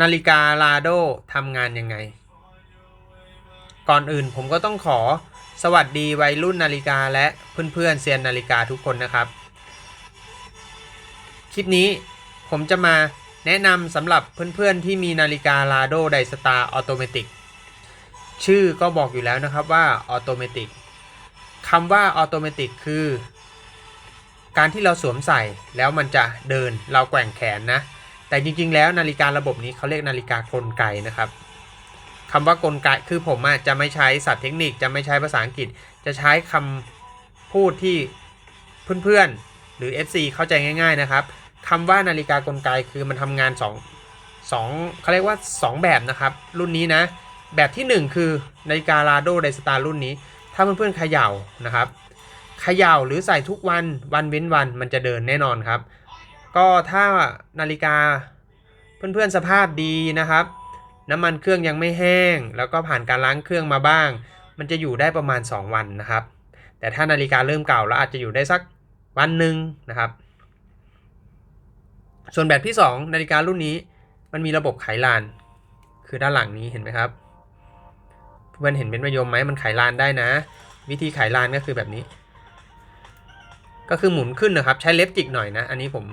นาฬิกาลาโดทำงานยังไง ก่อนอื่นผมก็ต้องขอสวัสดีวัยรุ่นนาฬิกาและเพื่อนๆเซียนนาฬิกาทุกคนนะครับ คลิปนี้ผมจะมาแนะนำสำหรับเพื่อนๆที่มีนาฬิกาลาโดไดสตาร์ออโตเมติกชื่อก็บอกอยู่แล้วนะครับว่าออโตเมติกคำว่าออโตเมติกคือ การที่เราสวมใส่แล้วมันจะเดินเราแกว่งแขนนะ แต่จริง ๆ แล้วนาฬิการะบบนี้เขาเรียกนาฬิกากลไกนะครับคำว่ากลไกคือผมอจะไม่ใช้ศัพท์เทคนิคจะไม่ใช้ภาษาอังกฤษ จะใช้คำพูดที่เพื่อนๆ หรือ FC เข้าใจง่าย ๆ นะครับคำว่านาฬิกากลไกคือมันทำงาน2 2เขาเรียกว่า 2 แบบนะครับ รุ่นนี้นะ แบบที่ 1 คือนาฬิกาลาโดไดสตาร์รุ่นนี้ ถ้าเพื่อนๆเขย่านะครับเขย่าหรือใส่ทุกวันวันเว้นวันมันจะเดินแน่นอนครับ ก็ถ้านาฬิกาเพื่อนๆสภาพดีนะครับ น้ำมันเครื่องยังไม่แห้ง แล้วก็ผ่านการล้างเครื่องมาบ้าง มันจะอยู่ได้ประมาณ 2 วันนะครับ แต่ถ้านาฬิกาเริ่มเก่าแล้วอาจจะอยู่ได้สักวันหนึ่งนะครับ ส่วนแบบที่ 2 นาฬิการุ่นนี้มันมีระบบไขลาน คือด้านหลังนี้เห็นไหมครับเพื่อนเห็นเป็นมะยมไหมมันไขลานได้นะ วิธีไขลานก็คือแบบนี้ ก็คือหมุนขึ้นนะครับ ใช้เล็บจิกหน่อยนะ อันนี้ผม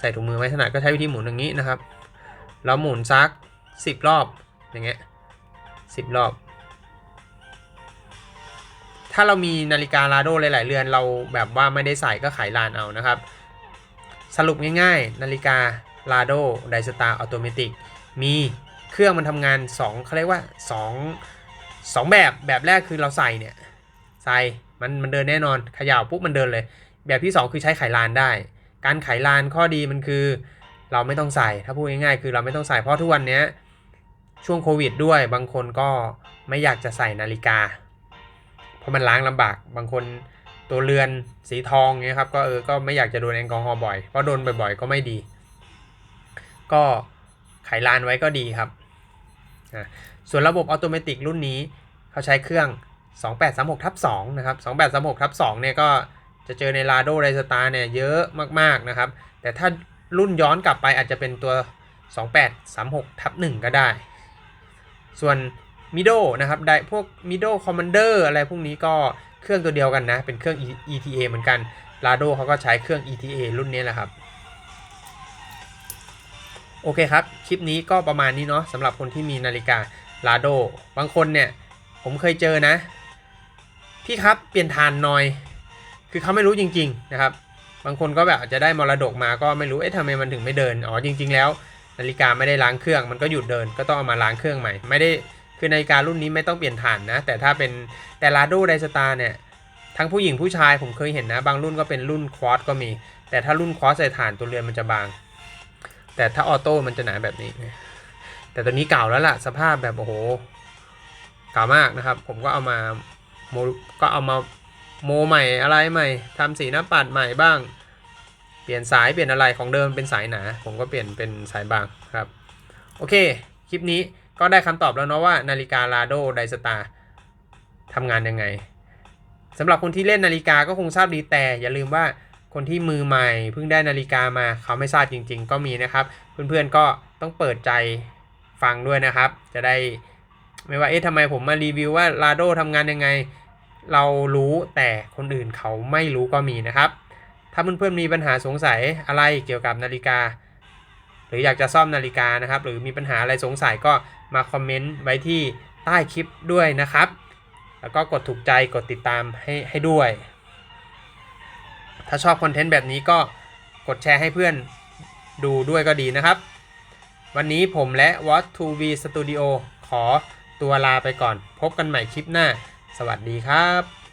ใส่ถุงมือไว้ถนัดก็ใช้วิธีหมุนอย่างนี้นะครับ แล้วหมุนซัก 10 รอบอย่างเงี้ยสิรอบ ถ้าเรามีนาฬิกาลาโดหลายๆเรือนเราแบบว่าไม่ได้ใส่ก็ไขลานเอานะครับ สรุปง่ายๆ นาฬิกาลาโดไดสตาร์ออโตเมติกมีเครื่องมันทำงาน2เขาเรียกว่า 2 2 แบบแบบแรกคือเราใส่เนี่ย ใส่ มันมันเดินแน่นอนเขย่าปุ๊บมันเดินเลย แบบที่ 2 คือใช้ไขลานได้ การไขลานข้อดีมันคือ เราไม่ต้องใส่ถ้าพูดง่ายๆคือเราไม่ต้องใส่เพราะทุกวันนี้ช่วงโควิดด้วยบางคนก็ไม่อยากจะใส่นาฬิกา เพราะมันล้างลำบากบางคนตัวเรือนสีทองเงี้ยครับก็เออก็ไม่อยากจะโดนแอลกอฮอล์บ่อยเพราะโดนบ่อยๆ ก็ไม่ดี ก็ไขลานไว้ก็ดีครับ ส่วนระบบออโตเมติกรุ่นนี้เขาใช้เครื่อง 2836ทับ2นะครับ2836ทับ2เนี่ยก็จะเจอใน Lado r a c e t a r เนี่ยเยอะมากๆนะครับ แต่ถ้ารุ่นย้อนกลับไปอาจจะเป็นตัว 2836ทับ1ก็ได้ ส่วน Mido นะครับได้พวก Mido Commander อะไรพวกนี้ก็เครื่องตัวเดียวกันนะ เป็นเครื่อง ETA เหมือนกัน Lado เขาก็ใช้เครื่อง ETA รุ่นนี้แหละครับ โอเคครับ คลิปนี้ก็ประมาณนี้เนาะสำหรับคนที่มีนาฬิกา Lado บางคนเนี่ย ผมเคยเจอนะ พี่ครับเปลี่ยนทานหน่อย คือเขาไม่รู้จริง ๆ นะครับ บางคนก็แบบอาจจะได้มรดกมาก็ไม่รู้เอ๊ะทำไมมันถึงไม่เดินอ๋อจริง ๆ แล้ว นาฬิกาไม่ได้ล้างเครื่อง มันก็หยุดเดินก็ต้องเอามาล้างเครื่องใหม่ ไม่ได้คือนาฬิการุ่นนี้ไม่ต้องเปลี่ยนฐานนะ แต่ถ้าเป็นแต่ลาโดไดสตาร์เนี่ยทั้งผู้หญิงผู้ชายผมเคยเห็นนะ บางรุ่นก็เป็นรุ่นควอตก็มี แต่ถ้ารุ่นควอตใส่ฐานตัวเรือนมันจะบาง แต่ถ้าออโต้มันจะหนาแบบนี้ แต่ตัวนี้เก่าแล้วล่ะ สภาพแบบโอ้โหเก่ามากนะครับ ผมก็เอามา โมก็เอามาโมใหม่อะไรใหม่ทำสีหน้าปัดใหม่บ้าง เปลี่ยนสายเปลี่ยนอะไรของเดิมเป็นสายหนา ผมก็เปลี่ยนเป็นสายบางครับ โอเค คลิปนี้ก็ได้คำตอบแล้วเนาะว่านาฬิกาลาโดไดสตาร์ทำงานยังไงสำหรับคนที่เล่นนาฬิกาก็คงทราบดีแต่อย่าลืมว่าคนที่มือใหม่เพิ่งได้นาฬิกามาเขาไม่ทราบจริง ๆ ก็มีนะครับ เพื่อนๆก็ต้องเปิดใจฟังด้วยนะครับ จะได้ ไม่ว่าเอ๊ะทำไมผมมารีวิวว่าลาโดทำงานยังไง เรารู้แต่คนอื่นเขาไม่รู้ก็มีนะครับ ถ้าเพื่อนๆมีปัญหาสงสัยอะไรเกี่ยวกับนาฬิกา หรืออยากจะซ่อมนาฬิกานะครับ หรือมีปัญหาอะไรสงสัยก็มาคอมเมนต์ไว้ที่ใต้คลิปด้วยนะครับ แล้วก็กดถูกใจกดติดตามให้ให้ด้วย ถ้าชอบคอนเทนต์แบบนี้ก็กดแชร์ให้เพื่อนดูด้วยก็ดีนะครับ วันนี้ผมและ What to V Studio ขอ ตัวลาไปก่อน พบกันใหม่คลิปหน้า สวัสดีครับ